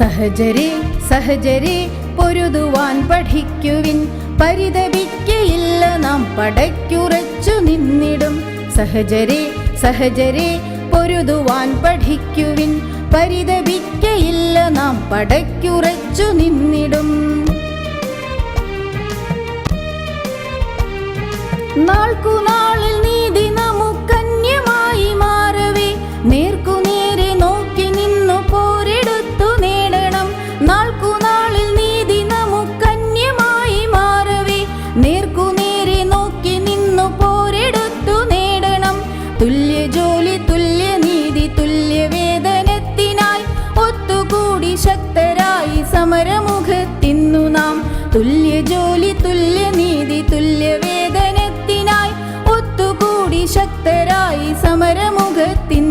സഹജരെ സഹജരെ പൊരുതുവാൻ പഠിക്കുവിൻ. പരിതപിക്കയില്ല നാം പടയ്ക്കുറച്ചു നിന്നിടും. സഹജരെ സഹജരെ പൊരുതുവാൻ പഠിക്കുവിൻ. പരിതപിക്കയില്ല നാം പടയ്ക്കുറച്ചു നിന്നിടും. നാൾക്കുനാളിൽ ജോലി തുല്യ നീതി തുല്യ വേതനത്തിനായി ഒത്തുകൂടി ശക്തരായി സമരമുഖത്തിന്നു നാം. തുല്യ ജോലി തുല്യ നീതി തുല്യ വേതനത്തിനായി ഒത്തുകൂടി ശക്തരായി സമരമുഖത്തിന്നു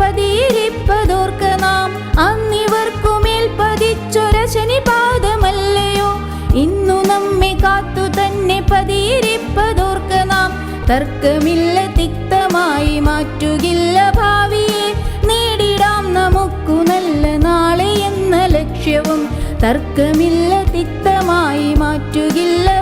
പതിയിരിപ്പതോർക്ക നാം. അന്നിവർക്കുമേൽ പതിച്ചൊര ശനിപാദമല്ലയോ? ഇന്നു നമ്മെ കാത്തു തന്നെ പതിയിരിപ്പതോർക്ക് നാം. തർക്കമില്ല തിക്തമായി മാറ്റുകില്ല ഭാവിയെ. നേടിടാം നമുക്കു നല്ല നാളെ എന്ന ലക്ഷ്യവും. തർക്കമില്ല തിക്തമായി മാറ്റുകില്ല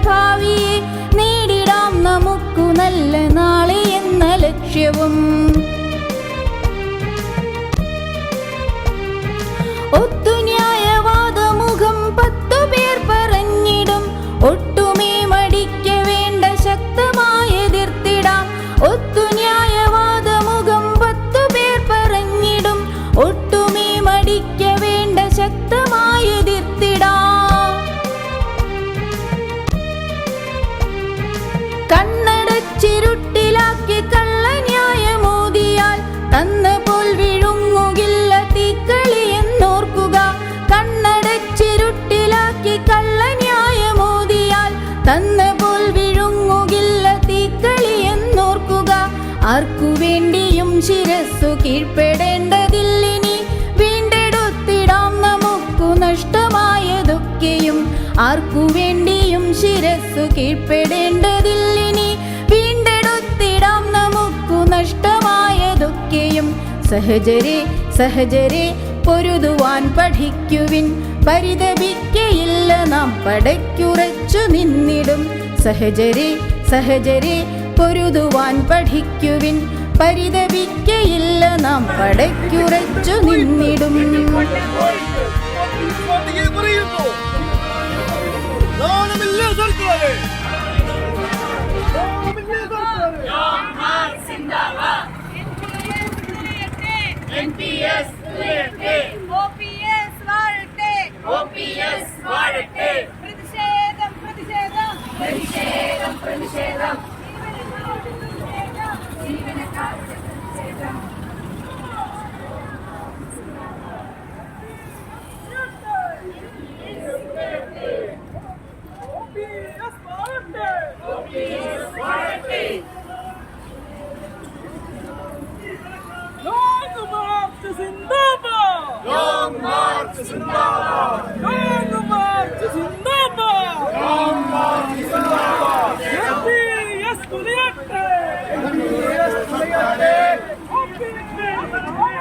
തന്ന പോൽ വിഴുങ്ങുകില്ല തീക്കളി എന്നോർക്കുക. ആർക്കു വേണ്ടിയും ശിരസ്സു കീഴ്പ്പെടേണ്ടതില്ലിനി. വീണ്ടെടുത്തിടാം നമുക്കു നഷ്ടമായതൊക്കെയും. ആർക്കു വേണ്ടിയും ശിരസ്സു കീഴ്പ്പെടേണ്ടതില്ലിനി. വീണ്ടെടുത്തിടാം നമുക്കു നഷ്ടമായതൊക്കെയും. സഹജരെ സഹജരെ പൊരുതുവാൻ പഠിക്കുവിൻ പരിതപിക്കയില്ല നാം പടയ്ക്കുറച്ചു നിന്നിടും സഹചരി സഹചരി പൊരുതുവാൻ പഠിക്കുവിൻ പരിതപിക്കയില്ല നാം പടയ്ക്കുറച്ചു നിന്നിടും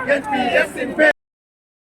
Get me, yes, in bed.